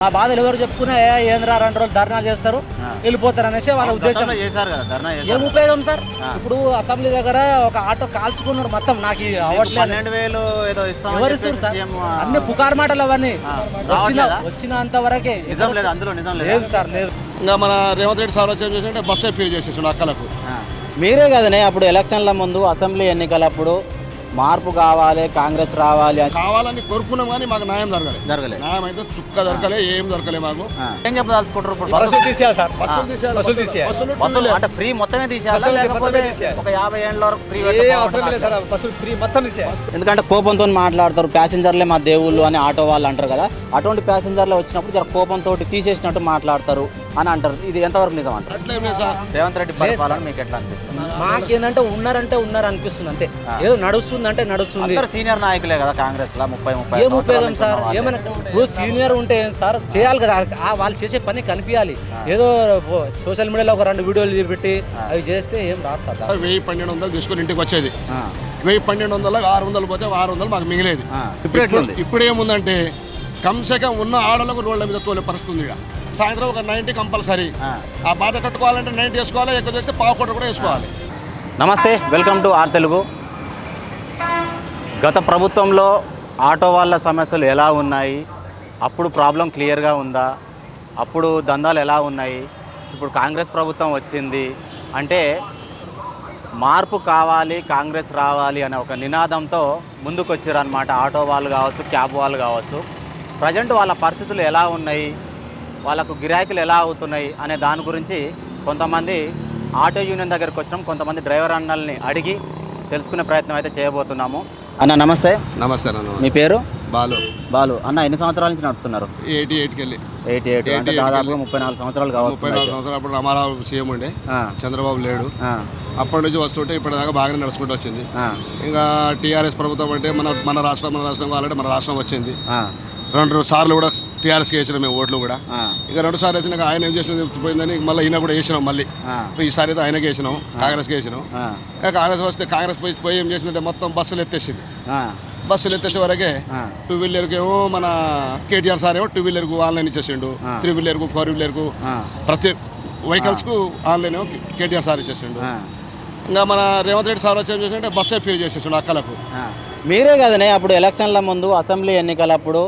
ఆ బాధలు ఎవరు చెప్పుకున్నా ఏ ఏంద్రా రెండు రోజులు ధర్నాలు చేస్తారు వెళ్ళిపోతారు అనేసి వాళ్ళ ఉద్దేశం. గతంలో చేశారు కదా ధర్నా ఏం ఉపయోగం సార్? ఇప్పుడు అసెంబ్లీ దగ్గర ఒక ఆటో కాల్చుకున్నాడు మొత్తం నాకు అవ్వట్లేదు ఎవరు సార్? అన్ని పుకారు మాటలు అవన్నీ. వచ్చిన? వచ్చినంత వరకే. లేదు? సార్ లేదు. ఇంకా మన రేవంత్ రెడ్డి సార్ వచ్చి చేసింటే బస్సే ఫీల్ చేసేసాడు అక్కలకు. మీరే కదనే అప్పుడు ఎలక్షన్ల ముందు అసెంబ్లీ ఎన్నికలప్పుడు మార్పు కావాలి కాంగ్రెస్ రావాలి అని కావాలని కోరుకున్నాం కానీ మాకు న్యాయం జరగాలి. జరగలే. న్యాయం అయితే చుక్క దొరకలే ఏం దొరకలే మాకు. ఏం చెప్పదలుచుకుంటారు ఇప్పుడు బస్సు తీసేయాలి సార్. బస్సులు తీసేయాలి, బస్సులు తీసేయాలి. బస్సులు బస్సులు అంటే ఫ్రీ మొత్తమే తీసేయాలా. ఒక యాభై ఏళ్ళ వరకు ఫ్రీ ఏ అవసరం లేదు సార్ బస్సులు ఫ్రీ మొత్తం తీసేయాలి. ఎందుకంటే కోపంతో మాట్లాడతారు ప్యాసింజర్లే మా దేవుళ్ళు అని ఆటో వాళ్ళు అంటారు కదా. అటువంటి ప్యాసింజర్లు వచ్చినప్పుడు జర కోపంతో తీసేసినట్టు మాట్లాడతారు. అని అంటారు. ఇది ఎంతవరకు నిజం అంటారు? రేవంత్ రెడ్డి పరిపాలన మీకు ఎట్లా అనిపిస్తుంది? మాకేందంటే ఉన్నారంటే ఉన్నారు అనిపిస్తుంది అంతే ఏదో నడుస్తుంది. అంటే నడుస్తుంది సీనియర్ నాయకులే కదా కాంగ్రెస్ లా ముప్పై ముప్పై ఏం సంవత్సరాల సార్? ఏమైనా ఇప్పుడు సీనియర్ ఉంటే ఏం సార్? చేయాలి కదా. ఆ వాళ్ళు చేసే పని కనిపించాలి ఏదో సోషల్ మీడియాలో ఒక రెండు వీడియోలు చూపెట్టి అవి చేస్తే ఏం రాదు సార్. వెయ్యి పన్నెండు వందలు తీసుకొని ఇంటికి వచ్చేది. వెయ్యి పన్నెండు వందలు ఆరు వందలు పోతే ఆరు వందలు మాకు మిగిలేది. ఇప్పుడు ఏముందంటే కమ్సే కమ్ ఉన్న ఆడలకు రోడ్ల మీద తోలే పరిస్థితి ఉంది ఇక. సాయంత్రం ఒక నైన్టీ కంపల్సరీ. ఆ. బాధ కట్టుకోవాలంటే నైన్టీ వేసుకోవాలి ఎక్కువ చేస్తే పావు కోట కూడా వేసుకోవాలి. నమస్తే వెల్కమ్ టు ఆర్ తెలుగు. గత ప్రభుత్వంలో ఆటో వాళ్ళ సమస్యలు ఎలా ఉన్నాయి? అప్పుడు ప్రాబ్లం క్లియర్గా ఉందా? అప్పుడు దందాలు ఎలా ఉన్నాయి? ఇప్పుడు కాంగ్రెస్ ప్రభుత్వం వచ్చింది. అంటే మార్పు కావాలి కాంగ్రెస్ రావాలి అనే ఒక నినాదంతో ముందుకు వచ్చారనమాట ఆటో వాళ్ళు కావచ్చు క్యాబ్ వాళ్ళు కావచ్చు. ప్రజెంట్ వాళ్ళ పరిస్థితులు ఎలా ఉన్నాయి? వాళ్ళకు గిరాకీలు ఎలా అవుతున్నాయి అనే దాని గురించి కొంతమంది ఆటో యూనియన్ దగ్గరికి వచ్చినాం. కొంతమంది డ్రైవర్ అన్నల్ని అడిగి తెలుసుకునే ప్రయత్నం అయితే చేయబోతున్నాము. అన్న నమస్తే. నమస్తే అన్న మీ పేరు? బాలు. బాలు. అన్న ఎన్ని సంవత్సరాల నుంచి నడుపుతున్నారు? ఎయిటీ ఎయిట్కి వెళ్ళి ఎయిటీ ఎయిట్. అంటే 88 దాదాపుగా ముప్పై నాలుగు సంవత్సరాలు ముప్పై కావచ్చు నాలుగు సంవత్సరాలు అప్పుడు రామారావు సీఎం ఉండే. చంద్రబాబు లేడు. అప్పటి నుంచి వస్తుంటే ఇప్పటిదాకా బాగానే నడుచుకుంటూ వచ్చింది. ఇంకా టీఆర్ఎస్ ప్రభుత్వం అంటే మన మన రాష్ట్రం మన రాష్ట్రం కావాలంటే మన రాష్ట్రం వచ్చింది. రెండు సార్లు కూడా టీఆర్ఎస్కి వేసినాం మేము ఓట్లు కూడా. ఇక రెండు సార్లు వచ్చినాక ఆయన ఏం చేసిన పోయిందని మళ్ళీ ఈయన కూడా వేసినాం మళ్ళీ. ఈసారి అయితే ఆయనకి వేసినాం కాంగ్రెస్కి వేసినాం. కాంగ్రెస్ వస్తే కాంగ్రెస్ పోయి పోయి ఏం చేసిందంటే మొత్తం బస్సులు ఎత్తేసింది. బస్సులు ఎత్తేసే వరకే. టూ వీలర్కి ఏమో మన కేటీఆర్ సార్ ఏమో టూ వీలర్కు ఆన్లైన్ ఇచ్చేసిండు త్రీ వీలర్కు ఫోర్ వీలర్కు ప్రతి వెహికల్స్కు ఆన్లైన్ ఏమో కేటీఆర్ సార్ ఇచ్చేసిండు. ఇంకా మన రేవంత్ రెడ్డి సార్ వచ్చి ఏం చేసింటే బస్సే ఫీల్ చేసేసిండు అక్కలకు. మీరే కదనే అప్పుడు ఎలక్షన్ల ముందు అసెంబ్లీ ఎన్నికలప్పుడు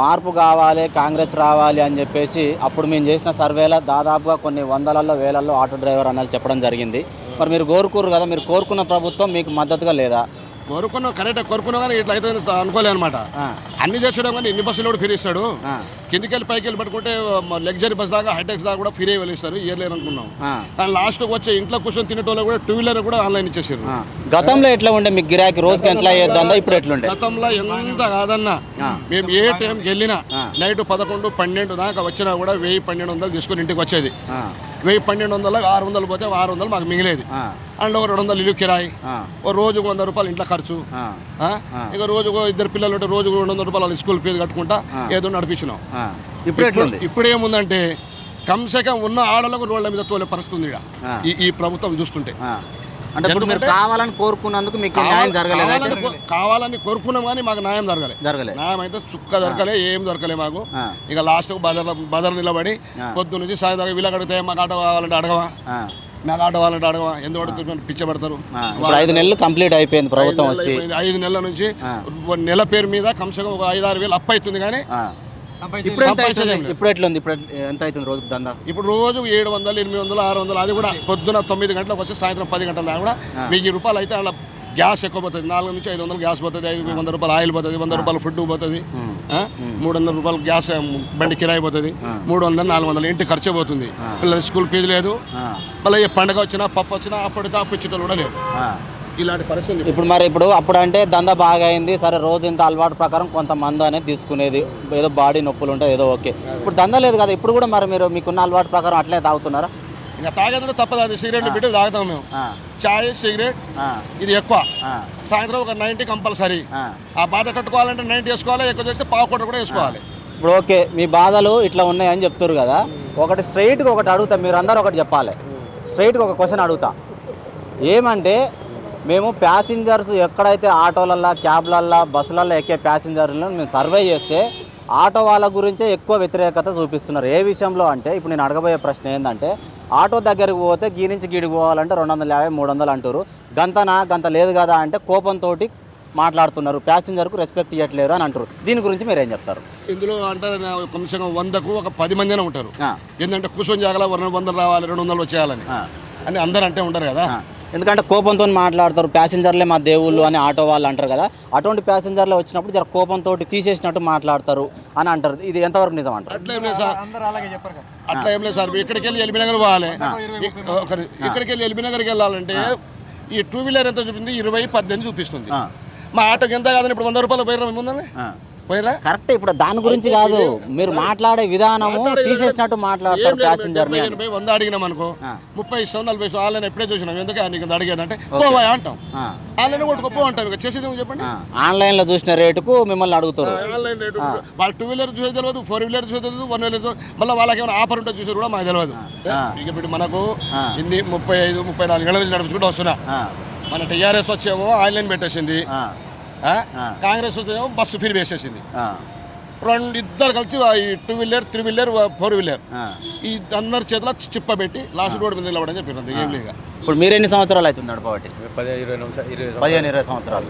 మార్పు కావాలి కాంగ్రెస్ రావాలి అని చెప్పేసి అప్పుడు మేము చేసిన సర్వేలో దాదాపుగా కొన్ని వందలలో వేలల్లో ఆటో డ్రైవర్ అన్నది చెప్పడం జరిగింది. మరి మీరు కోరుకోరు కదా మీరు కోరుకున్న ప్రభుత్వం మీకు మద్దతుగా లేదా? కోరుకున్నాం కరెక్ట్ కోరుకున్నాం కానీ ఇట్లా అయితే అనుకోలే అనమాట అన్ని చేసాడు కానీ ఇన్ని బస్సులు కూడా ఫ్రీ ఇస్తాడు కిందికి వెళ్ళి పైకి వెళ్ళి పట్టుకుంటే లగ్జరీ బస్ దాకా హైటెక్స్ దాకా కూడా ఫ్రీ వెళ్ళిస్తారు ఇయర్లేరు అనుకున్నాం కానీ లాస్ట్ వచ్చే ఇంట్లో కూర్చొని తినేటోళ్ళు కూడా టూ వీలర్ కూడా ఆన్లైన్ ఇచ్చేసారు. గతంలో ఎట్లా ఉండే మీకు గిరాకీ? రోజుకి ఎట్లా అయ్యేద్దా ఇప్పుడు ఎట్లుండే? గతంలో ఎంత కాదన్నా. మేము ఏ టైంకి వెళ్ళినా నైట్ పదకొండు పన్నెండు దాకా వచ్చినా కూడా వెయ్యి పన్నెండు వందలు తీసుకొని ఇంటికి వచ్చేది. వెయ్యి పన్నెండు వందలు ఆరు వందలు పోతే ఆరు వందలు మాకు మిగిలేది. అండ్ ఒక రెండు వందలు ఇల్లు కిరాయి. ఓ రోజుకు వంద రూపాయలు ఇంట్లో ఖర్చు? ఇక రోజుకు ఇద్దరు పిల్లలు ఉంటే రోజుకు రెండు వందల రూపాయలు స్కూల్ ఫీజు కట్టుకుంటా ఏదో నడిపించినాం. ఇప్పుడు ఇప్పుడు ఏముందంటే కమ్సే కమ్ ఉన్న ఆడలకు రోడ్ల మీద తోలే పరిస్థితి ఉంది ఈడ. ఆ. ఈ ఈ ప్రభుత్వం చూస్తుంటే. అంటే ఇప్పుడు మీరు కావాలని కోరుకున్నందుకు మీకు న్యాయం జరగలేదు కావాలని కోరుకున్నాం కానీ మాకు న్యాయం జరగలే. జరగలేదు న్యాయం అయితే చుక్క దొరకలే ఏం దొరకలే మాకు. ఇక లాస్ట్ బజార్ బజార్ నిలబడి పొద్దు నుంచి సాయంత్రం వీళ్ళకి అడిగితే మాకు ఆటో కావాలంటే అడగవా ఆ, నాకు ఆటో కావాలంటే అడగవా ఎందుకు అడుగుతున్నారు పిచ్చబడతారు. ఇప్పుడు ఐదు నెలలు కంప్లీట్ అయిపోయింది ప్రభుత్వం వచ్చి ఐదు- నెలల నుంచి ఒక నెల పేరు మీద కమ్సే కమ్ ఒక ఐదు ఆరు వేలు అప్పు అవుతుంది కానీ. ఇప్పుడు ఎంత అవుతుంది? ఏం లేదు. ఇప్పుడు ఎట్లుంది ఇప్పుడు ఎంత అవుతుంది రోజుకి దందా ఇప్పుడు రోజు ఏడు వందలు ఎనిమిది వందలు ఆరు వందలు అది కూడా పొద్దున తొమ్మిది గంటలకు వచ్చి సాయంత్రం పది గంటల దాకా కూడా వెయ్యి రూపాయలు అయితే అలా గ్యాస్ ఎక్కువ పోతుంది. నాలుగు నుంచి ఐదు వందలు గ్యాస్ పోతుంది. ఐదు వంద రూపాయలు ఆయిల్ పోతుంది వంద రూపాయలు ఫుడ్ పోతుంది ఆ? మూడు వందల రూపాయలు గ్యాస్ బండి కిరాయి పోతుంది. మూడు వందలు నాలుగు వందలు ఇంటి ఖర్చే పోతుంది. పిల్లల స్కూల్ ఫీజు లేదు. మళ్ళీ ఏ పండగ వచ్చినా పప్పు వచ్చినా అప్పటితో అప్పు ఇచ్చేటోళ్ళు కూడా లేదు. ఇలాంటి పరిస్థితి. ఇప్పుడు మరి ఇప్పుడు అప్పుడు అంటే దందా బాగా అయింది. సరే రోజు ఇంత అలవాటు ప్రకారం కొంత మందు అనేది తీసుకునేది. ఏదో బాడీ నొప్పులు ఉంటాయి ఏదో ఓకే. ఇప్పుడు దందా లేదు కదా ఇప్పుడు కూడా మరి మీరు మీకున్న అలవాటు ప్రకారం అట్లే తాగుతున్నారా? ఇంకా తాగేది కూడా తప్పదు. అది సిగరెట్ బిడ్డలు తాగుతాం మేము. చాయ్ సిగరెట్ ఇది ఎక్కువ. సాయంత్రం ఒక నైన్టీ కంపల్సరీ. ఆ. బాధ కట్టుకోవాలంటే నైన్టీ వేసుకోవాలి ఎక్కువ చేస్తే పావు కోట కూడా వేసుకోవాలి. ఇప్పుడు ఓకే మీ బాధలు ఇట్లా ఉన్నాయని చెప్తారు కదా. ఒకటి స్ట్రైట్గా ఒకటి అడుగుతా మీరు అందరు ఒకటి చెప్పాలి. స్ట్రైట్గా ఒక క్వశ్చన్ అడుగుతా. ఏమంటే మేము ప్యాసింజర్స్ ఎక్కడైతే ఆటోలల్లో క్యాబ్లల్లో బస్సులల్లో ఎక్కే ప్యాసింజర్లను మేము సర్వే చేస్తే ఆటో వాళ్ళ గురించే ఎక్కువ వ్యతిరేకత చూపిస్తున్నారు. ఏ విషయంలో అంటే ఇప్పుడు నేను అడగబోయే ప్రశ్న ఏంటంటే ఆటో దగ్గరికి పోతే గీ నుంచి గీడికి పోవాలంటే రెండు వందల యాభై మూడు వందలు అంటారు గంతనా? గంత లేదు కదా అంటే కోపంతో మాట్లాడుతున్నారు. ప్యాసింజర్కు రెస్పెక్ట్ ఇవ్వట్లేరు అని అంటారు దీని గురించి మీరు ఏం చెప్తారు? ఇందులో అంటే కనీసం వందకు ఒక పది మందినే ఉంటారు. ఏంటంటే కూర్చొని జాగల రెండు వందలు రావాలి రెండు వందలు వచ్చేయాలని అని అందరు అంటే ఉంటారు కదా. ఎందుకంటే కోపంతో మాట్లాడతారు. ప్యాసింజర్లే మా దేవుళ్ళు అని ఆటో వాళ్ళు అంటారు కదా. అటువంటి ప్యాసింజర్లే వచ్చినప్పుడు జర కోపంతో తీసేసినట్టు మాట్లాడతారు అని అంటారు. ఇది ఎంతవరకు నిజం అంటారు? అట్లా ఏం లేదు సార్. అందరూ అలాగే చెప్పారు కదా. అట్లా ఏం లేదు సార్. ఇక్కడికి వెళ్ళి ఎల్బీ నగర్ పోవాలి. ఇక్కడికి వెళ్ళి ఎల్బీ నగర్కి వెళ్ళాలంటే ఈ టూ వీలర్ ఎంత చూపింది? ఇరవై పద్దెనిమిది చూపిస్తుంది. మా ఆటోకి ఎంత కాదని ఇప్పుడు వంద రూపాయలు ఆ. పోయిరా కరెక్ట్ ఇప్పుడు దాని గురించి కాదు. మీరు మాట్లాడే విధానము తీసేసినట్టు మాట్లాడతారు ఎనభై వంద అడిగినాం అనుకో ముప్పై ఇస్తాం నలభై ఇస్తాం ఆన్లైన్ ఎప్పుడే చూసినాం. ఎందుకు నీకు అడిగేదంటే పోవా అంటాం. ఆన్లైన్ కొట్టుకోపో అంటాం. ఇక చేసేది చెప్పండి? ఆ. ఆన్లైన్లో చూసిన రేటుకు మిమ్మల్ని అడుగుతారు. Online rate. వాళ్ళు టూ వీలర్ చూసేది తెలియదు ఫోర్ వీలర్ చూసేది తెలియదు వన్ వీలర్ మళ్ళీ వాళ్ళకి ఏమైనా ఆఫర్ ఉంటే చూసేది కూడా మాకు తెలియదు ఇక ఇప్పుడు మనకు ఇన్ని ముప్పై ఐదు ముప్పై నాలుగు గంటల నుంచి నడుపుకుంటూ వస్తున్నా. మన టీఆర్ఎస్ వచ్చేమో ఆన్లైన్ పెట్టేసింది? కాంగ్రెస్ వచ్చేమో బస్సు ఫీర్ వేసేసింది. ఆ. రెండు ఇద్దరు కలిసి ఈ two wheeler three wheeler four wheeler ఆ. ఈ అందరి చేతిలో చిప్ప పెట్టి లాస్ట్ రోడ్ మీద నిలబడని చెప్పారు అంతే ఏం లేదు ఇప్పుడు మీరు ఎన్ని సంవత్సరాలు అవుతుంది నడపబట్టి పదిహేను ఇరవై సంవత్సరాలు.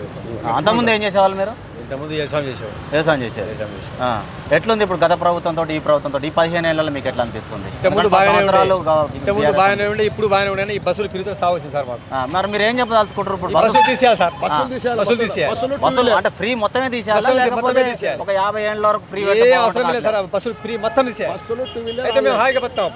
అంతకుముందు ఏం చేసేవాళ్ళు మీరు? ఇంతకుముందు వ్యవసాయం చేసేవాడు. వ్యవసాయం ఆ. ఎట్లుంది ఇప్పుడు గత ప్రభుత్వంతో ఈ ప్రభుత్వంతో ఈ పదిహేను ఏళ్ళలో మీకు ఎట్లా అనిపిస్తుంది? ఇంతకుముందు ఎందుకంటే పది బాగానే సంవత్సరాలు ఉండే. ఇంతకుముందు బాగానే ఉండే ఇప్పుడు బాగానే ఉండే ఈ బస్సులు పెరుగుతున్న సాగు వచ్చింది సార్ మాకు. ఆ, మరి మీరు ఏం చెప్పదలుచుకుంటారు ఇప్పుడు ఈ బస్సు? బస్సులు తీసేయాలి. సార్ బస్సులు తీసేయాలి. బస్సులు అంటే ఫ్రీ మొత్తమే తీసేయాలా? బస్సులు లేకపోతే మొత్తమే తీసేయాలి. ఒక యాభై ఏళ్ళ వరకు ఫ్రీ ఏ అవసరం లేదు సార్ ఆ బస్సులు ఫ్రీ మొత్తం తీసేయాలి. అయితే మేము హాయిగా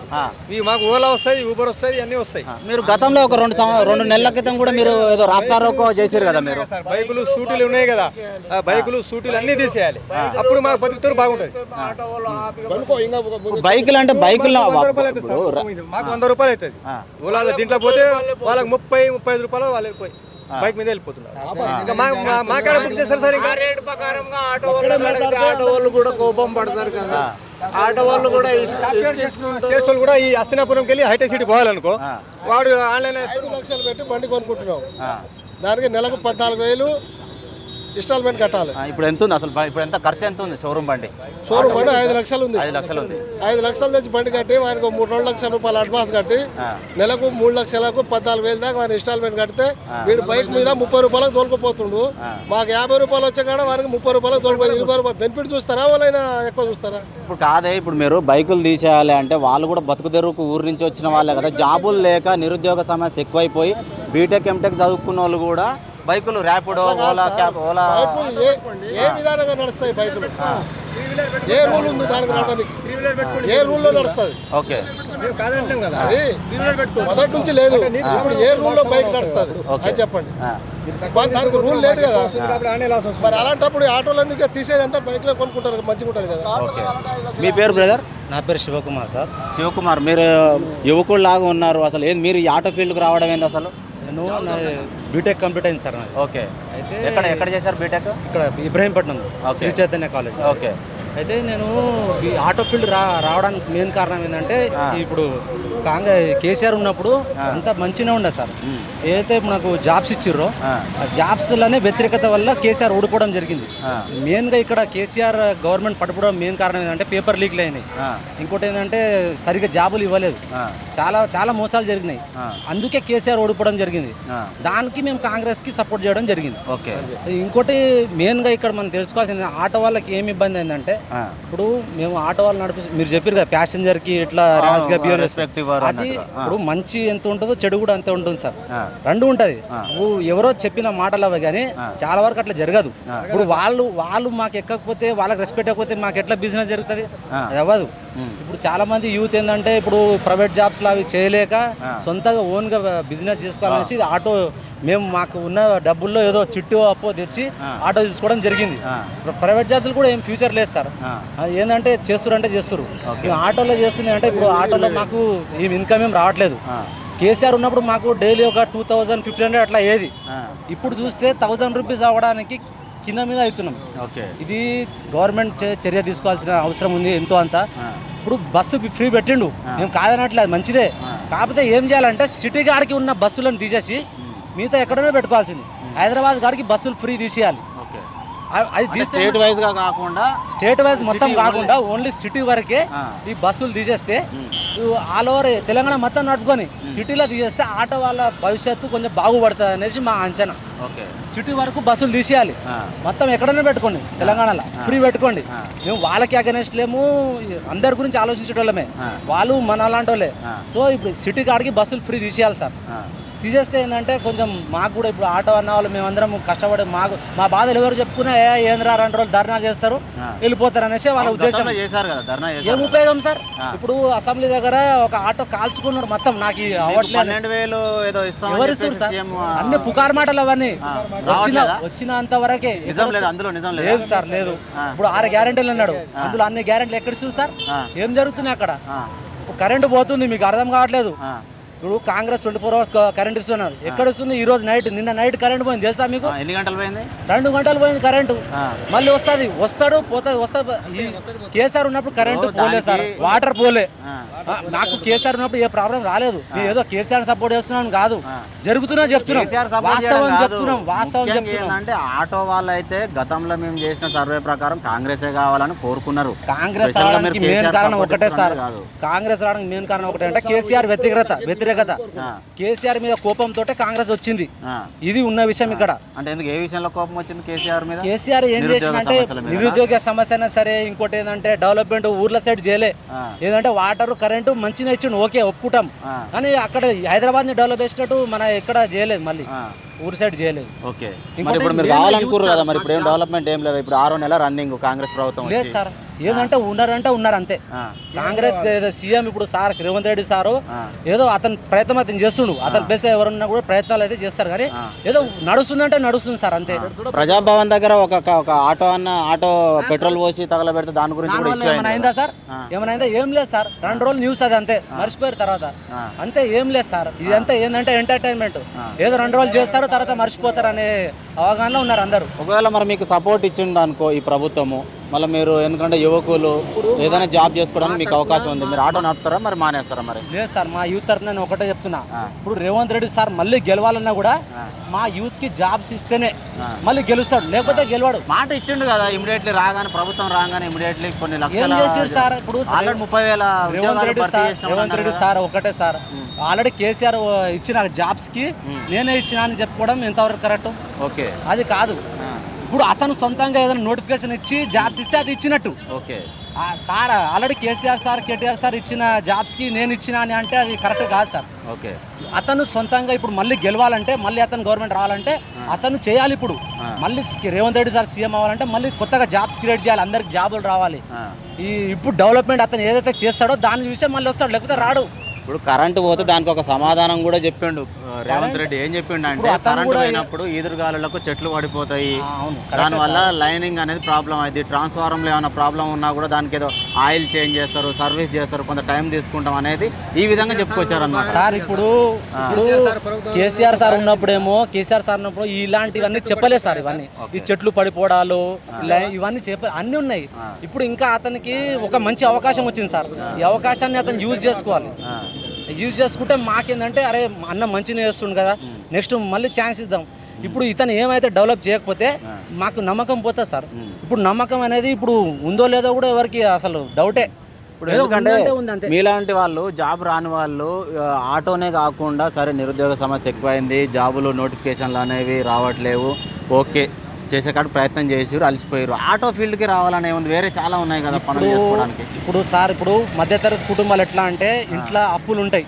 ఇవి మాకు ఓలా వస్తాయి ఊబర్ వస్తాయి అన్నీ వస్తాయి. మీరు గతంలో ఒక రెండు సంవ- రెండు నెలల క్రితం కూడా మీరు ఏదో రాస్తారోకో చేశారు కదా మీరు? సార్ బైకులు సూటీలు ఉన్నాయి కదా. ఆ బైకులు సూటీలు అన్నీ తీసేయాలి. అప్పుడు మాకు బతుకుతారు బాగుంటుంది. బైకులు అంటే బైకులు సార్. మాకు వంద రూపాయలు అవుతుంది. ఓలాలో దీంట్లో పోతే వాళ్ళకి ముప్పై ముప్పై ఐదు రూపాయలు వాళ్ళు వెళ్ళిపోయి బైక్ మీద వెళ్ళిపోతున్నారు. ఇంకా మా మా- మా కాడ బుక్ చేస్తారు సార్ ఇంకా. ఆటో వాళ్ళు కూడా చేసేవాళ్ళు కూడా ఈ అస్తినాపురంకి వెళ్ళి హైటెక్ సిటీ పోవాలనుకో వాడు ఆన్లైన్ ఐదు లక్షలు పెట్టి బండి కొనుక్కుంటున్నాం. ఆ. దానికి నెలకు పద్నాలుగు వేలు ఇన్స్టాల్మెంట్ కట్టాలి. ఇప్పుడు ఎంత ఉంది? అసలు ఇప్పుడు ఎంత ఖర్చు ఎంత ఉంది? షోరూమ్ బండి? షోరూమ్ బండి ఐదు లక్షలు ఉంది. ఐదు లక్షలు ఉంది. ఐదు లక్షలు తెచ్చి బండి కట్టి ఒక మూడు రెండు లక్షల రూపాయలు అడ్వాన్స్ కట్టి. నెలకు మూడు లక్షలకు పద్నాలుగు వేలు దాకా వాని ఇన్స్టాల్మెంట్ కడితే వీడు బైక్ మీద ముప్పై రూపాయలకు తోలుకుపోతుండు. మాకు యాభై రూపాయలు వచ్చే కాడ వానికి ముప్పై రూపాయలకు తోలుకుపోయి ఇరవై రూపాయలు బెనిఫిట్ చూస్తారా వాళ్ళైనా ఎక్కువ చూస్తారా? ఇప్పుడు కాదే ఇప్పుడు మీరు బైకులు తీసేయాలి అంటే వాళ్ళు కూడా బతుకు తెరువుకు ఊరు నుంచి వచ్చిన వాళ్ళే కదా. జాబులు లేక నిరుద్యోగ సమస్య ఎక్కువైపోయి బీటెక్ ఎంటెక్ చదువుకున్న వాళ్ళు కూడా బైకులు ర్యాపిడో ఓలా క్యాబ్ ఓలా ఏ ఏ విధానంగా నడుస్తాయి బైకులు? ఏ రూల్ ఉంది దానికి నడవడానికి ఏ రూల్లో నడుస్తుంది? ఓకే. అది మొదటి నుంచి లేదు. ఇప్పుడు ఏ రూల్లో బైక్ నడుస్తుంది? అది చెప్పండి. దానికి రూల్ లేదు కదా. అప్పుడు ఆనే లాస్ వస్తుంది. మరి అలాంటప్పుడు ఆటోలు ఎందుకు? తీసేది అంతా బైక్లో కొనుక్కుంటారు మంచిగా ఉంటుంది కదా. ఓకే. మీ పేరు బ్రదర్? నా పేరు శివకుమార్ సార్. శివకుమార్ మీరు యువకుడు లాగా ఉన్నారు. అసలు ఏం మీరు ఈ ఆటో ఫీల్డ్కి రావడం ఏంది అసలు? నేను నా బీటెక్ కంప్లీట్ అయింది సార్ నాది. ఓకే. అయితే ఎక్కడ ఎక్కడ చేశారు బీటెక్ ఇక్కడ ఇబ్రహీంపట్నం శ్రీ చైతన్య కాలేజ్. ఓకే. అయితే నేను ఈ ఆటో ఫీల్డ్ రా రావడానికి మెయిన్ కారణం ఏంటంటే ఇప్పుడు కాంగ్రెస్ కేసీఆర్ ఉన్నప్పుడు అంతా మంచిగా ఉండే సార్. ఏదైతే ఇప్పుడు నాకు జాబ్స్ ఇచ్చిర్రో జాబ్స్లోనే వ్యతిరేకత వల్ల కేసీఆర్ ఓడిపోవడం జరిగింది. మెయిన్గా ఇక్కడ కేసీఆర్ గవర్నమెంట్ పట్టుకోవడం మెయిన్ కారణం ఏంటంటే పేపర్ లీక్లు అయినాయి. ఇంకోటి ఏంటంటే సరిగ్గా జాబులు ఇవ్వలేదు. చాలా చాలా మోసాలు జరిగినాయి. అందుకే కేసీఆర్ ఓడిపోవడం జరిగింది. దానికి మేము కాంగ్రెస్కి సపోర్ట్ చేయడం జరిగింది. ఓకే. ఇంకోటి మెయిన్గా ఇక్కడ మనం తెలుసుకోవాల్సింది ఆటో వాళ్ళకి ఏమి ఇబ్బంది అయిందంటే. ఇప్పుడు మేము ఆటో వాళ్ళు నడిపి మీరు చెప్పారు కదా ప్యాసింజర్కి ఇట్లా ర్యాష్గా బిహేవ్ ఇవ్వరు అది ఇప్పుడు మంచి ఎంత ఉంటుందో చెడు కూడా అంతే ఉంటుంది సార్. రెండు ఉంటది. నువ్వు ఎవరో చెప్పిన మాటలు అవి కానీ చాలా వరకు అట్లా జరగదు. ఇప్పుడు వాళ్ళు వాళ్ళు మాకు ఎక్కకపోతే వాళ్ళకి రెస్పెక్ట్ ఇవ్వకపోతే మాకు ఎట్లా బిజినెస్ జరుగుతుంది? అది అవ్వదు. ఇప్పుడు చాలా మంది యూత్ ఏంటంటే ఇప్పుడు ప్రైవేట్ జాబ్స్ అవి చేయలేక సొంతగా ఓన్గా బిజినెస్ చేసుకోవాలనేసి ఇది ఆటో మేము మాకు ఉన్న డబ్బుల్లో ఏదో చిట్టు అప్పో తెచ్చి ఆటో తీసుకోవడం జరిగింది. ఇప్పుడు ప్రైవేట్ జాబ్స్ కూడా ఏం ఫ్యూచర్ లేదు సార్. ఏంటంటే చేస్తారు. అంటే చేస్తారు ఆటోలో చేస్తుంది అంటే ఇప్పుడు ఆటోలో మాకు ఏం ఇన్కమ్ ఏం రావట్లేదు. కేసీఆర్ ఉన్నప్పుడు మాకు డైలీ ఒక టూ థౌజండ్ ఫిఫ్టీన్ హండ్రెడ్ అట్లా అయ్యేది. ఇప్పుడు చూస్తే థౌజండ్ రూపీస్ అవ్వడానికి కింద మీద అవుతున్నాం ఓకే. ఇది గవర్నమెంట్ చర్య తీసుకోవాల్సిన అవసరం ఉంది ఎంతో అంత. ఇప్పుడు బస్సు ఫ్రీ పెట్టిండు. మేము కాదనట్లేదు మంచిదే. కాకపోతే ఏం చేయాలంటే సిటీ గాడికి ఉన్న బస్సులను తీసేసి మిగతా ఎక్కడైనా పెట్టుకోవాల్సింది. హైదరాబాద్ గాడికి బస్సులు ఫ్రీ తీసేయాలి. అది తీస్తే స్టేట్ వైజ్గా కాకుండా స్టేట్ వైజ్ మొత్తం కాకుండా ఓన్లీ సిటీ వరకే. ఈ బస్సులు తీసేస్తే ఆల్ ఓవర్ తెలంగాణ మొత్తం నడుపుకొని సిటీలో తీసేస్తే ఆటో వాళ్ళ భవిష్యత్తు కొంచెం బాగుపడుతుంది అనేసి మా అంచనా. సిటీ వరకు బస్సులు తీసేయాలి. మొత్తం ఎక్కడైనా పెట్టుకోండి తెలంగాణలో. ఫ్రీ పెట్టుకోండి. మేము వాళ్ళకి అగెనెస్ట్ లేము అందరి గురించి ఆలోచించేటోళ్ళమే. ఆ. వాళ్ళు మన అలాంటి. సో ఇప్పుడు సిటీ కాడికి బస్సులు ఫ్రీ తీసేయాలి సార్. తీసేస్తే ఏంటంటే కొంచెం మాకు కూడా ఇప్పుడు ఆటో అన్న వాళ్ళు మేమందరం కష్టపడి మాకు మా బాధలు ఎవరు చెప్పుకున్నా ఏ ఏంద్రా రెండు రోజులు ధర్నాలు చేస్తారు. వెళ్ళిపోతారు అనేసి వాళ్ళ ఉద్దేశం. గతంలో చేశారు కదా ధర్నా ఏం ఉపయోగం సార్. ఇప్పుడు అసెంబ్లీ దగ్గర ఒక ఆటో కాల్చుకున్నాడు మొత్తం నాకు అవ్వట్లేదు. వేలు ఏదో ఎవరు ఇస్తారు సార్? అన్ని పుకారు మాటలు అవన్నీ. వచ్చిన? వచ్చినంత వరకే లేదు అందులో నిజం లేదు. లేదు సార్ లేదు. ఇప్పుడు ఆరు గ్యారెంటీలు అన్నాడు. అందులో అన్ని గ్యారెంటీలు ఎక్కడ సార్. ఏం జరుగుతున్నాయి అక్కడ? కరెంటు పోతుంది మీకు అర్థం కావట్లేదు. ఇప్పుడు Congress twenty four hours current ఇస్తున్నారు. ఎక్కడ ఇస్తుంది ఈ రోజు నైట్ నిన్న నైట్ కరెంట్ పోయింది. తెలుసా మీకు? ఎన్ని గంటలు పోయింది? రెండు గంటలు పోయింది కరెంటు. మళ్ళీ వస్తుంది. వస్తాడు పోతుంది వస్తుంది ఈ కేసీఆర్ ఉన్నప్పుడు కరెంటు పోలే సార్. వాటర్ పోలే. నాకు కేసీఆర్ ఉన్నప్పుడు ఏ ప్రాబ్లం రాలేదు. నేను ఏదో కేసీఆర్ సపోర్ట్ చేస్తున్నాను కాదు. జరుగుతున్నా చెప్తున్నాం. వాస్తవం. చెప్తున్నాం. వాస్తవం చెప్తున్నాం. ఏంటంటే ఆటో వాళ్ళు అయితే గతంలో మేము చేసిన సర్వే ప్రకారం కాంగ్రెసే కావాలని కోరుకున్నారు. కాంగ్రెస్ రావడానికి మెయిన్ కారణం ఒకటే సార్. కాంగ్రెస్ రావడానికి మెయిన్ కారణం ఒకటే అంటే కేసీఆర్ వ్యతిరేకత వ్యతిరేకత. కేసీఆర్ మీద కోపంతో కాంగ్రెస్ వచ్చింది. ఇది ఉన్న విషయం ఇక్కడ అంటే ఎందుకు ఏ విషయంలో కోపం వచ్చింది కేసీఆర్ మీద కేసీఆర్ ఏం చేసిందంటే నిరుద్యోగ సమస్య అయినా సరే ఇంకోటి ఏంటంటే డెవలప్మెంట్ ఊర్ల సైడ్ చేయలే. ఏదంటే వాటర్ కరెంటు మంచిగా ఇచ్చిండు ఓకే ఒప్పుకుంటాం. కానీ అక్కడ హైదరాబాద్ని డెవలప్ చేసినట్టు మన ఎక్కడ చేయలేదు మళ్ళీ. ఊరు సైడ్ చేయలేదు. ఓకే. మరి ఇప్పుడు మీరు కావాలనుకున్నారు కదా మరి ఇప్పుడు ఏం డెవలప్మెంట్ ఏం లేదు ఇప్పుడు ఆరో నెల రన్నింగ్ కాంగ్రెస్ ప్రభుత్వం లేదు. సార్. ఏంటంటే ఉన్నారంటే ఉన్నారు అంతే. కాంగ్రెస్ ఏదో సీఎం ఇప్పుడు సార్ రేవంత్ రెడ్డి సారు. ఏదో అతని ప్రయత్నం అతను చేస్తుండు. అతని బెస్ట్ ఎవరున్నా కూడా ప్రయత్నాలు అయితే చేస్తారు కానీ. ఏదో నడుస్తుందంటే నడుస్తుంది సార్ అంతే. ప్రజాభవన్ దగ్గర ఒక ఒక ఆటో అన్న ఆటో పెట్రోల్ పోసి తగలబెడితే దాని గురించి ఏమైనా అయిందా సార్? ఏమైనా ఏం లేదు సార్. రెండు రోజులు న్యూస్ అది అంతే. మర్చిపోయారు తర్వాత. అంతే ఏం లేదు సార్. ఇదంతా ఏంటంటే ఎంటర్టైన్మెంట్ ఏదో రెండు రోజులు చేస్తారు తర్వాత మర్చిపోతారు అనే అవగాహనలో ఉన్నారు అందరూ. ఒకవేళ మరి మీకు సపోర్ట్ ఇచ్చిందనుకో ఈ ప్రభుత్వము మళ్ళీ మీరు ఎందుకంటే యువకులు ఏదైనా జాబ్ చేసుకోవడానికి మీకు అవకాశం ఉంది. మీరు ఆటో నడుపుతారా? మరి మానేస్తారా మరి? లేదు సార్ మా యూత్ తరఫున నేను ఒకటే చెప్తున్నా. ఇప్పుడు రేవంత్ రెడ్డి సార్ మళ్ళీ గెలవాలన్నా కూడా మా యూత్కి జాబ్స్ ఇస్తేనే మళ్ళీ గెలుస్తాడు. లేకపోతే గెలవాడు. మాట ఇచ్చిండు కదా ఇమీడియట్లీ రాగానే ప్రభుత్వం రాగానే ఇమీడియట్లీ కొన్ని ఏం చేసారు సార్? ఇప్పుడు ముప్పై వేల రేవంత్ రెడ్డి సార్ రేవంత్ రెడ్డి. సార్ ఒకటే సార్. ఆల్రెడీ కేసీఆర్ ఇచ్చిన జాబ్స్కి నేనే ఇచ్చిన అని చెప్పుకోవడం ఎంతవరకు కరెక్ట్. ఓకే. అది కాదు. ఇప్పుడు అతను సొంతంగా ఏదైనా నోటిఫికేషన్ ఇచ్చి జాబ్స్ ఇస్తే అది ఇచ్చినట్టు. Okay. Sir already KCR sir KTR sir ఇచ్చిన జాబ్స్కి నేను ఇచ్చిన అని అంటే అది కరెక్ట్ కాదు సార్. ఓకే. అతను సొంతంగా ఇప్పుడు మళ్ళీ గెలవాలంటే మళ్ళీ అతను గవర్నమెంట్ రావాలంటే అతను చేయాలి ఇప్పుడు. మళ్ళీ రేవంత్ రెడ్డి సార్ సీఎం అవ్వాలంటే మళ్ళీ కొత్తగా జాబ్స్ క్రియేట్ చేయాలి అందరికి జాబులు రావాలి. ఈ ఇప్పుడు డెవలప్మెంట్ అతను ఏదైతే చేస్తాడో దాని చూసే మళ్ళీ వస్తాడు లేకపోతే రాడు. ఇప్పుడు కరెంటు పోతే దానికి ఒక సమాధానం కూడా చెప్పిండు. రేవంత్ రెడ్డి ఏం చెప్పిండు అంటే కరెంటు పోయినప్పుడు ఈదురుగాలులకు చెట్లు పడిపోతాయి. దానివల్ల లైనింగ్ అనేది ప్రాబ్లం అయింది ట్రాన్స్ఫార్మర్లో ఏమైనా ప్రాబ్లం ఉన్నా కూడా దానికి ఏదో ఆయిల్ చేంజ్ చేస్తారు సర్వీస్ చేస్తారు కొంత టైం తీసుకుంటాం అనేది ఈ విధంగా చెప్పుకొచ్చారు అనమాట సార్ ఇప్పుడు ఇప్పుడు కేసీఆర్ సార్ ఉన్నప్పుడేమో కేసీఆర్ సార్ ఉన్నప్పుడు ఇలాంటివన్నీ చెప్పలేదు సార్ ఇవన్నీ. ఈ చెట్లు పడిపోవడాలు ఇవన్నీ చెప్ప అన్నీ ఉన్నాయి. ఇప్పుడు ఇంకా అతనికి ఒక మంచి అవకాశం వచ్చింది సార్. ఈ అవకాశాన్ని అతను యూజ్ చేసుకోవాలి. యూజ్ చేసుకుంటే మాకేందంటే అరే అన్న మంచిగా చేస్తుండు కదా నెక్స్ట్ మళ్ళీ ఛాన్స్ ఇద్దాం. ఇప్పుడు ఇతను ఏమైతే డెవలప్ చేయకపోతే మాకు నమ్మకం పోతుంది సార్. ఇప్పుడు నమ్మకం అనేది ఇప్పుడు ఉందో లేదో కూడా ఎవరికి అసలు డౌటే. ఇప్పుడు ఎందుకంటే మీలాంటి వాళ్ళు జాబ్ రాని వాళ్ళు ఆటోనే కాకుండా సరే నిరుద్యోగ సమస్య ఎక్కువైంది జాబులు నోటిఫికేషన్లు అనేవి రావట్లేవు. ఓకే. చేసే కాడ ప్రయత్నం చేసారు అలసిపోయారు ఆటో ఫీల్డ్కి రావాలని ఏముంది వేరే చాలా ఉన్నాయి కదా పనులు చేసుకోవడానికి. ఇప్పుడు సార్ ఇప్పుడు మధ్యతరగతి కుటుంబాలు ఎట్లా అంటే ఇంట్లో అప్పులు ఉంటాయి.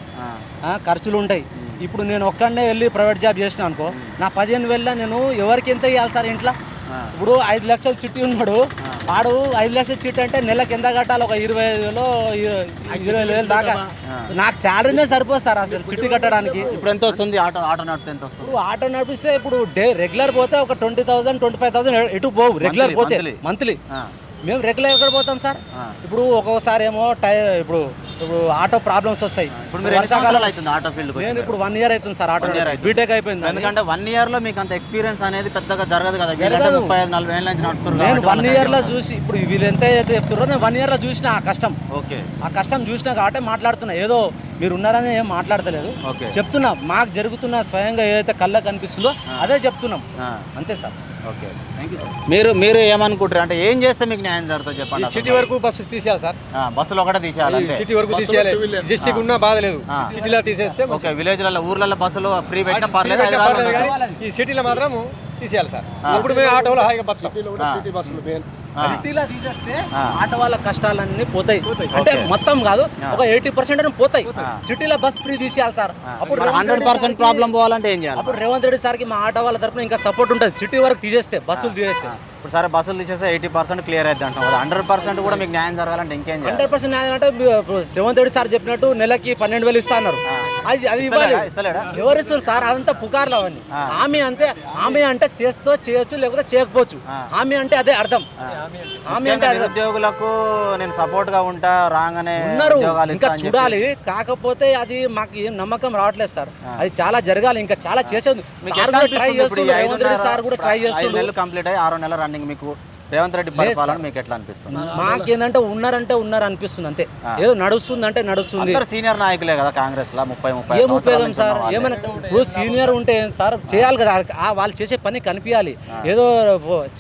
ఖర్చులు ఉంటాయి. ఇప్పుడు నేను ఒక్కడనే వెళ్ళి ప్రైవేట్ జాబ్ చేసిన అనుకో నా పదిహేను వేల నేను ఎవరికి ఎంత ఇవ్వాలి సార్ ఇంట్లో? ఇప్పుడు ఐదు లక్షలు చిట్టి ఉన్నాడు. వాడు ఐదు లక్షల చిట్టి అంటే నెలకు ఎంత కట్టాలి? ఒక ఇరవై ఐదు వేలు ఇరవై ఇరవై వేలు దాకా. నాకు శాలరీనే సరిపోదు సార్ అసలు చిట్టి కట్టడానికి. ఇప్పుడు ఎంత వస్తుంది? ఆటో ఆటో నడిపితే ఎంత వస్తుంది? ఇప్పుడు ఆటో నడిపిస్తే ఇప్పుడు డే రెగ్యులర్ పోతే ఒక twenty thousand twenty five thousand ఎటు పోవు? రెగ్యులర్ పోతే. మంత్లీ మేము రెగ్యులర్ ఎక్కడ పోతాం సార్. ఇప్పుడు ఒక్కొక్కసారి ఏమో టై ఇప్పుడు ఇప్పుడు ఆటో ప్రాబ్లమ్స్ వస్తాయి. ఇప్పుడు అవుతుంది ఆటో ఫీల్డ్కి నేను ఇప్పుడు వన్ ఇయర్ అవుతుంది సార్ ఆటో అవుతుంది. బీటెక్ అయిపోయింది. ఎందుకంటే వన్ ఇయర్లో మీకు అంత ఎక్స్పీరియన్స్ అనేది పెద్దగా జరగదు కదా. జరగదు. ముప్పై ఐదు నలభై ఏళ్ళ నుంచి నడుపుతారు నేను వన్ ఇయర్లో చూసి ఇప్పుడు వీళ్ళు ఎంత అయితే చెప్తారో నేను వన్ ఇయర్లో చూసిన ఆ కష్టం. ఓకే. ఆ కష్టం చూసినా కాబట్టి మాట్లాడుతున్నా. ఏదో మీరు ఉన్నారని ఏం మాట్లాడతలేదు. చెప్తున్నా. మాకు జరుగుతున్న స్వయంగా ఏదైతే కళ్ళకు కనిపిస్తుందో అదే చెప్తున్నాం. అంతే సార్. ఓకే. మీరు మీరు ఏమనుకుంటారు అంటే ఏం చేస్తే మీకు న్యాయం జరుగుతుంది చెప్పండి? సిటీ వరకు బస్సు తీసేయాలి సార్ ఆ, బస్సులు ఒకటే తీసేయాలి. సిటీ వరకు తీసేయాలి. డిస్టిక్ ఉన్నా బాధ లేదు. ఆ. సిటీలో తీసేస్తే ఓకే విలేజ్లలో ఊర్లలో బస్సులు ఫ్రీ పెట్టినా పర్లేదు ఈ సిటీలో మాత్రం తీసేయాలి సార్. ఇప్పుడు మేము ఆటోలో హాయిగా సిటీ బస్సులు సిటీలో తీసేస్తే. ఆట వాళ్ళ కష్టాలన్నీ పోతాయి. అంటే మొత్తం కాదు ఒక ఎయిటీ పర్సెంట్ పోతాయి. సిటీలో బస్ ఫ్రీ తీసేయాలి సార్. అప్పుడు హండ్రెడ్ పర్సెంట్ ప్రాబ్లం పోవాలంటే ఏం చేయాలి? అప్పుడు రేవంత్ రెడ్డి సార్కి మా ఆట వాళ్ళ తరపున ఇంకా సపోర్ట్ ఉంటుంది. సిటీ వరకు తీసేస్తే బస్సులు తీసేస్తే. ఇప్పుడు సరే బస్సులు తీసేస్తే ఎయిటీ పర్సెంట్ క్లియర్ అయితే అంటాం హండ్రెడ్ పర్సెంట్ కూడా మీకు న్యాయం జరగాలంటే ఇంకేం చేయాలి? హండ్రెడ్ పర్సెంట్ అంటే ఇప్పుడు రేవంత్ రెడ్డి సార్ చెప్పినట్టు నెలకి పన్నెండు వేలు ఇస్తా అన్నారు. అది అది ఇవ్వాలి? ఎవరు ఇస్తారు సార్? అదంతా పుకార్లు అవన్నీ. హామీ అంతే హామీ అంటే చేస్తో చేయొచ్చు లేకపోతే చేయకపోవచ్చు. హామీ అంటే అదే అర్థం. హామీ అంటే అదే. నిరుద్యోగులకు నేను సపోర్ట్గా ఉంటా రాగానే ఉన్నారు. ఉద్యోగాలు ఇంకా. చూడాలి. కాకపోతే అది మాకు ఏం నమ్మకం రావట్లేదు సార్. అది చాలా జరగాలి. ఇంకా చాలా చేసేది సార్ కూడా ట్రై చేస్తుండ్రు రేవంత్ రెడ్డి సార్ కూడా ట్రై నెలలు కంప్లీట్ అయ్యి ఆరో నెలల రన్నింగ్ మీకు రేవంత్ రెడ్డి పరిపాలన మీకు ఎట్లా అనిపిస్తుంది? మాకేందంటే ఉన్నారంటే ఉన్నారు అనిపిస్తుంది అంతే ఏదో నడుస్తుంది. అంటే నడుస్తుంది సీనియర్ నాయకులే కదా కాంగ్రెస్లో ముప్పై ముప్పై ఏం నుంచి సార్. ఏమైనా ఇప్పుడు సీనియర్ ఉంటే ఏం సార్ చేయాలి కదా. ఆ వాళ్ళు చేసే పని కనిపించాలి ఏదో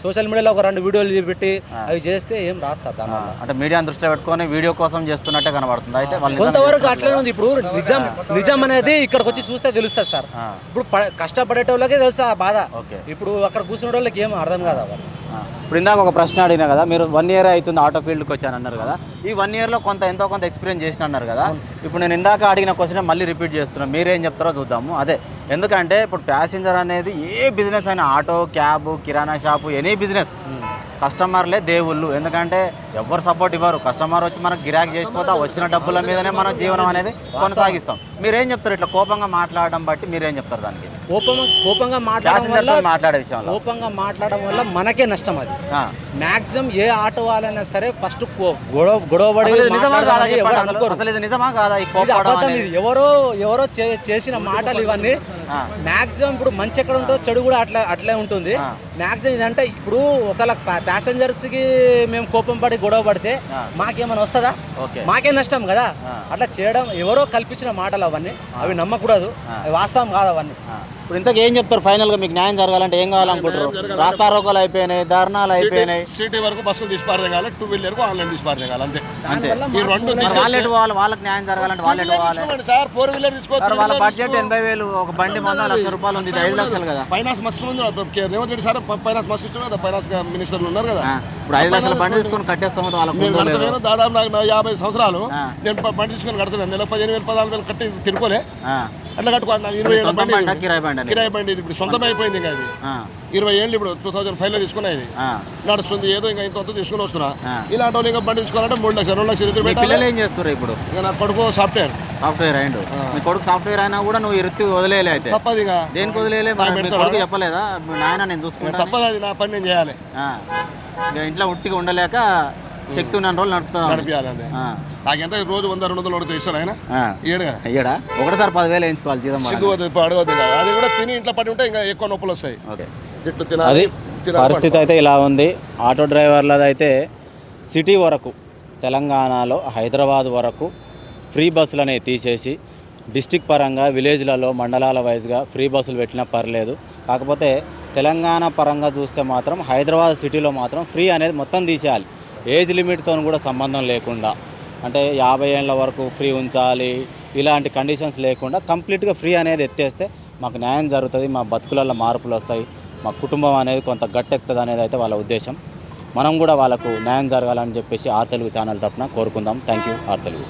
సోషల్ మీడియాలో ఒక రెండు వీడియోలు పెట్టి అవి చేస్తే ఏం రాదు సార్ అంటే మీడియా దృష్టిలో పెట్టుకొని వీడియో కోసం చేస్తున్నట్టే కనబడుతుంది. అయితే కొంతవరకు అట్లనే ఉంది. ఇప్పుడు నిజం నిజం అనేది ఇక్కడికి వచ్చి చూస్తే తెలుస్తుంది సార్. ఇప్పుడు కష్టపడేటోళ్ళకే తెలుసు ఆ బాధ. ఓకే. ఇప్పుడు అక్కడ కూర్చునే వాళ్ళకి ఏం అర్థం కాదు వాళ్ళు. ఇప్పుడు ఇందాక ఒక ప్రశ్న అడిగినా కదా మీరు వన్ ఇయర్ అవుతుంది ఆటో ఫీల్డ్కి వచ్చాను అన్నారు కదా. ఈ వన్ ఇయర్లో కొంత ఎంతో కొంత ఎక్స్పీరియన్స్ చేసిన అన్నారు కదా. ఇప్పుడు నేను ఇందాక అడిగిన క్వశ్చన్ మళ్ళీ రిపీట్ చేస్తున్నాను మీరేం చెప్తారో చూద్దాము. అదే ఎందుకంటే ఇప్పుడు ప్యాసింజర్ అనేది ఏ బిజినెస్ అయినా ఆటో క్యాబ్ కిరాణా షాపు ఎనీ బిజినెస్ కస్టమర్లే దేవుళ్ళు. ఎందుకంటే ఎవరు సపోర్ట్ ఇవ్వరు. కస్టమర్ వచ్చి మనకు గిరాకీ చేసిపోతా వచ్చిన డబ్బుల మీదనే మనం జీవనం అనేది కొనసాగిస్తాం. మీరేం చెప్తారు? ఇట్లా కోపంగా మాట్లాడడం బట్టి మీరేం చెప్తారు దానికి? కోపంగా కోపంగా మాట్లాడడం వల్ల మాట్లాడే విషయంలో. కోపంగా మాట్లాడడం వల్ల మనకే నష్టం అది. మాక్సిమం ఏ ఆటో వాళ్ళైనా సరే ఫస్ట్ గొడవ చెప్పండి ఎవరు? అనుకోరు. నిజమా కాదా అబద్ధం? ఇది. ఎవరో ఎవరో చేసిన మాటలు ఇవన్నీ మాక్సిమం ఇప్పుడు మంచి ఎక్కడ ఉంటుందో చెడు కూడా అట్లా అట్లే ఉంటుంది. మాక్సిమం ఇదంటే ఇప్పుడు ఒకవేళ ప్యాసెంజర్స్కి మేము కోపం పడి గొడవ పడితే మాకేమైనా వస్తుందా. మాకే నష్టం కదా? అట్లా చేయడం ఎవరో కల్పించిన మాటలు అవన్నీ. అవి నమ్మకూడదు. అవి వాస్తవం కాదు అవన్నీ. ఇప్పుడు ఇంతకు ఏం చెప్తారు ఫైనల్గా మీకు న్యాయం జరగాలంటే ఏం కావాలనుకుంటారు? రాస్తా రోకోలు అయిపోయినాయి ధర్నాలు అయిపోయినాయి. సిటీ వరకు బస్సులు తీసి పారదేగాలి టూ వీలర్ ఆన్లైన్ తీసి పారదేగాలి అంతే. అంతే. ఈ రెండు వాళ్ళెటు పోవాలి వాళ్ళకి న్యాయం జరగాలంటే పోవాలి తీసుకోండి సార్ ఫోర్ వీలర్ మరి తీసుకోవచ్చు వాళ్ళ బడ్జెట్ ఎనభై వేలు ఒక బండి మొన్న లక్ష రూపాయలు ఉంది ఐదు లక్షలు కదా. ఫైనాన్స్ మస్తు ఉంది. రేవంత్ రెడ్డి సార్ ఫైనాన్స్ మస్తు ఇస్తున్నారు కదా ఫైనాన్స్ మినిస్టర్లు ఉన్నారు కదా. ఇప్పుడు ఐదు లక్షల బండి తీసుకొని కట్టేస్తాం వాళ్ళకి దాదాపు నాకు యాభై సంవత్సరాలు. నేను బండి తీసుకొని కడతలేను నెల పదిహేను వేలు పదహారు వేలు కట్టి తిరుకోలే. అట్లా కట్టుకోవాలి ఇరవై ఏళ్ళ బండి. కిరాయి బండి? కిరాయి బండి ఇది ఇప్పుడు సొంతం అయిపోయింది ఇంకా ఆ. ఇరవై ఏళ్ళు ఇప్పుడు టూ థౌసండ్ ఫైవ్లో తీసుకున్నా ఇది. ఆ. నడుస్తుంది ఏదో ఇంకా వద్ద తీసుకుని వస్తున్నా. ఇలాంటి వాళ్ళు ఇంకా బండి తీసుకోవాలంటే మూడు లక్షలు రెండు లక్షలు పెట్టాలి. పిల్లలు ఏం చేస్తారు ఇప్పుడు? ఇక నా కొడుకు సాఫ్ట్వేర్ సాఫ్ట్వేర్ అయిండు. మీ కొడుకు సాఫ్ట్వేర్ అయినా కూడా నువ్వు ఈ వృత్తి వదిలేయలే అయితే. తప్పదు ఇక. దేనికి పెడతాడా? కొడుకు చెప్పలేదా? నాయన నేను చూసుకుంటా తప్పదు అది నా పని నేను చేయాలి. ఇంట్లో ఉట్టిగా ఉండలేక శక్తి ఉన్న రోజులు నడుపుతా నడిపించాలి అంతే నాకెంత? రోజు వంద రెండు వందలు అడిగితే ఇస్తాడు ఆయన? ఏడుగా? అయ్యాడా ఒకటిసారి పదివేలు వేయించుకోవాలి జీతం మనకి. సిగ్గు ఇప్పుడు అడగద్దు ఇక. అది కూడా తిని ఇంట్లో పడి ఉంటే ఇంకా ఎక్కువ నొప్పులు వస్తాయి. అది తినాలి తినాలి, పరిస్థితి అయితే ఇలా ఉంది. ఆటో డ్రైవర్లది అయితే సిటీ వరకు తెలంగాణలో హైదరాబాద్ వరకు ఫ్రీ బస్సులు అనేవి తీసేసి డిస్టిక్ పరంగా విలేజ్లలో మండలాల వైజ్గా ఫ్రీ బస్సులు పెట్టినా పర్లేదు. కాకపోతే తెలంగాణ పరంగా చూస్తే మాత్రం హైదరాబాద్ సిటీలో మాత్రం ఫ్రీ అనేది మొత్తం తీసేయాలి. ఏజ్ లిమిట్తో కూడా సంబంధం లేకుండా అంటే యాభై ఏళ్ళ వరకు ఫ్రీ ఉంచాలి ఇలాంటి కండిషన్స్ లేకుండా కంప్లీట్గా ఫ్రీ అనేది ఎత్తేస్తే మాకు న్యాయం జరుగుతుంది మా బతుకులలో మార్పులు వస్తాయి మా కుటుంబం అనేది కొంత గట్టెక్కుతుంది అనేది అయితే వాళ్ళ ఉద్దేశం. మనం కూడా వాళ్ళకు న్యాయం జరగాలని చెప్పేసి ఆర్ తెలుగు ఛానల్ తరఫున కోరుకుందాం. Thank you R Telugu.